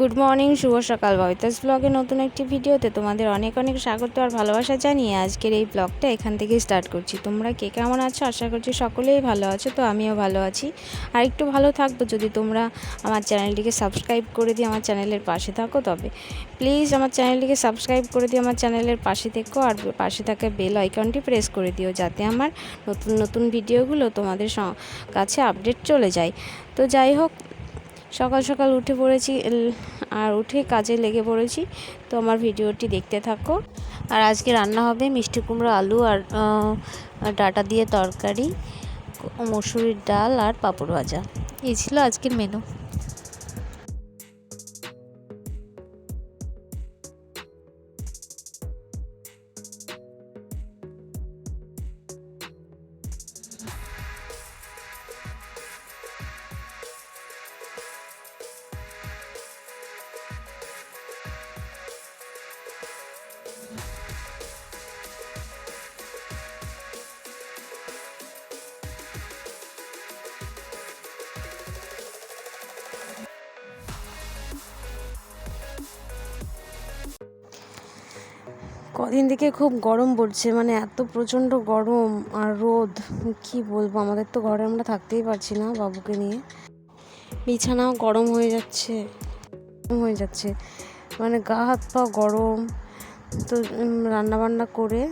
Good morning শুভ সকাল বয়তাস ব্লগে নতুন একটি ভিডিওতে তোমাদের অনেক অনেক স্বাগত আর ভালোবাসা জানিয়ে আজকের এই ব্লগটা এখান থেকে স্টার্ট করছি। তোমরা কে কেমন আছো? আশা করছি সকলেই ভালো আছো, তো আমিও ভালো আছি। আর একটু ভালো থাকব যদি তোমরা আমার চ্যানেলটিকে সাবস্ক্রাইব করে দিয়ে আমার চ্যানেলের পাশে থাকো তবে। প্লিজ আমার চ্যানেলটিকে সাবস্ক্রাইব করে দিয়ে আমার চ্যানেলের পাশে থেকো আর পাশে থাকা বেল আইকনটি প্রেস করে দিও যাতে আমার নতুন নতুন ভিডিওগুলো তোমাদের কাছে আপডেট চলে যায়। তো যাই হোক সকাল সকাল উঠে পড়েছি আর উঠে কাজে লেগে পড়েছি। তো আমার ভিডিওটি দেখতে থাকো। আর আজকে রান্না হবে মিষ্টি কুমড়ো, আলু আর ডাটা দিয়ে তরকারি মসুরির ডাল আর পাঁপড় ভাজা। এই ছিল আজকের মেনু কদিন থেকে খুব গরম পড়ছে মানে এত প্রচণ্ড গরম আর রোদ, কি বলব? আমাদের তো ঘরে আমরা থাকতেই পারছি না বাবুকে নিয়ে। বিছানাও গরম হয়ে যাচ্ছে, গরম হয়ে যাচ্ছে। মানে গা হাত পা গরম, তো রান্নাবান্না করে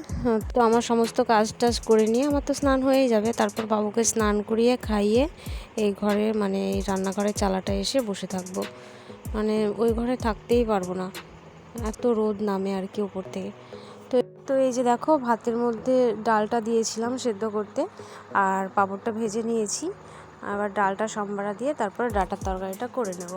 তো আমার সমস্ত কাজ টাজ করে নিয়ে আমার তো স্নান হয়েই যাবে। তারপর বাবুকে স্নান করিয়ে খাইয়ে এই ঘরে মানে এই রান্নাঘরের চালাটা এসে বসে থাকব। মানে ওই ঘরে থাকতেই পারব না। এত রোদ নামে আর কি উপর থেকে। তো তো এই যে দেখো, ভাতের মধ্যে ডালটা দিয়েছিলাম সেদ্ধ করতে, আর পাঁপড়টা ভেজে নিয়েছি। আবার ডালটা সম্বারা দিয়ে তারপরে ডাটার তরকারিটা করে নেব।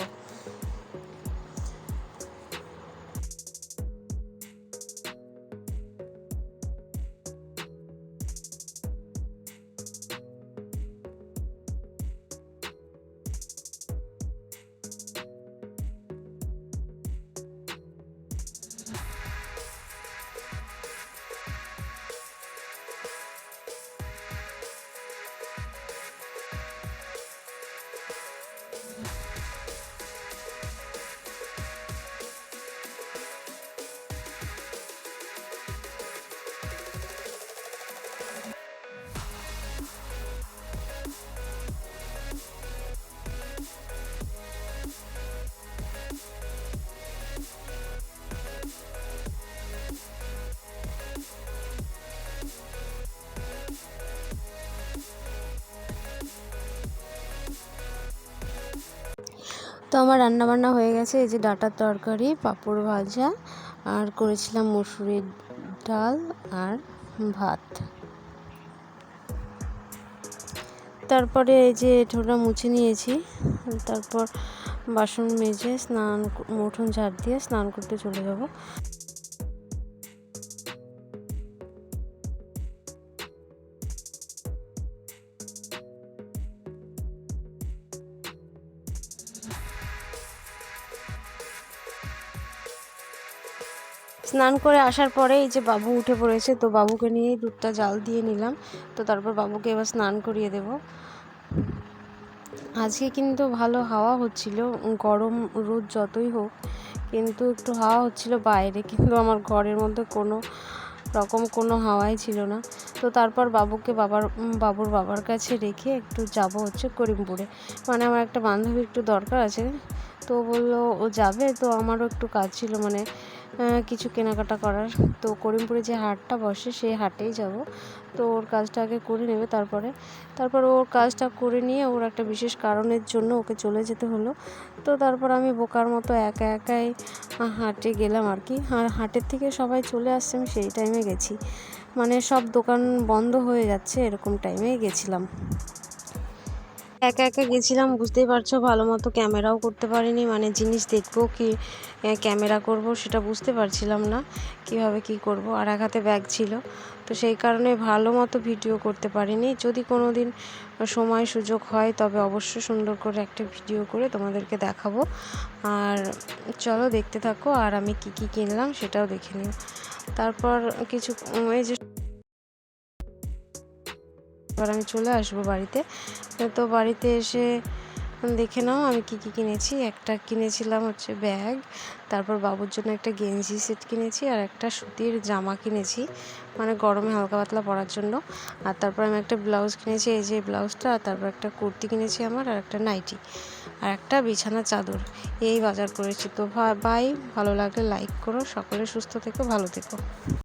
তো আমার রান্না বান্না হয়ে গেছে, এই যে ডাটার তরকারি, পাঁপড় ভাজা, আর করেছিলাম মুসুরির ডাল আর ভাত। তারপরে এই যে ঠোঁটা মুছে নিয়েছি, তারপর বাসন মেজে স্নান উঠোন ঝাড় দিয়ে স্নান করতে চলে যাব। স্নান করে আসার পরে এই যে বাবু উঠে পড়েছে, তো বাবুকে নিয়েই দুধটা জাল দিয়ে নিলাম। তো তারপর বাবুকে এবার স্নান করিয়ে দেব। আজকে কিন্তু ভালো হাওয়া হচ্ছিল, গরম রোদ যতই হোক, কিন্তু একটু হাওয়া হচ্ছিল বাইরে, কিন্তু আমার ঘরের মধ্যে কোনো রকম কোনো হাওয়াই ছিল না। তো তারপর বাবুকে বাবার বাবুর বাবার কাছে রেখে একটু যাব হচ্ছে করিমপুরে। মানে আমার একটা বান্ধবী একটু দরকার আছে তো বলল, ও যাবে? তো আমারও একটু কাজ ছিল মানে কিছু কেনাকাটা করার। তো করিমপুরে যে হাটটা বসে, সেই হাটেই যাব। তো ওর কাজটা আগে করে নেবে তারপরে। তারপর ওর কাজটা করে নিয়ে ওর একটা বিশেষ কারণের জন্য ওকে চলে যেতে হলো। তো তারপর আমি বোকার মতো একা একাই হাটে গেলাম আর কি। আর হাটের থেকে সবাই চলে আসছে, আমি সেই টাইমে গেছি। মানে সব দোকান বন্ধ হয়ে যাচ্ছে, এরকম টাইমেই গেছিলাম। একা একা গেছিলাম, বুঝতেই পারছ, ভালো মতো ক্যামেরাও করতে পারিনি। মানে জিনিস দেখব কি ক্যামেরা করব সেটা বুঝতে পারছিলাম না, কীভাবে কি করব, আর এক হাতে ব্যাগ ছিল। তো সেই কারণে ভালো মতো ভিডিও করতে পারিনি। যদি কোনো দিন সময় সুযোগ হয়, তবে অবশ্য সুন্দর করে একটা ভিডিও করে তোমাদেরকে দেখাবো। আর চলো দেখতে থাকো, আর আমি কি কি কিনলাম সেটাও দেখে নিও। তারপর কিছু, এই যে এবার আমি চলে আসব বাড়িতে। তো বাড়িতে এসে দেখে নাও আমি কি কি কিনেছি। একটা কিনেছিলাম হচ্ছে ব্যাগ, তারপর বাবুর জন্য একটা গেঞ্জি সেট কিনেছি আর একটা সুতির জামা কিনেছি মানে গরমে হালকা পাতলা পরার জন্য। আর তারপর আমি একটা ব্লাউজ কিনেছি, এই যে ব্লাউজটা, আর তারপর একটা কুর্তি কিনেছি আমার আর একটা নাইটি। আর একটা বিছানা চাদর, এই বাজার করেছি। তো বাই ভালো লাগলে লাইক করো, সকলে সুস্থ থেকো, ভালো থেকো।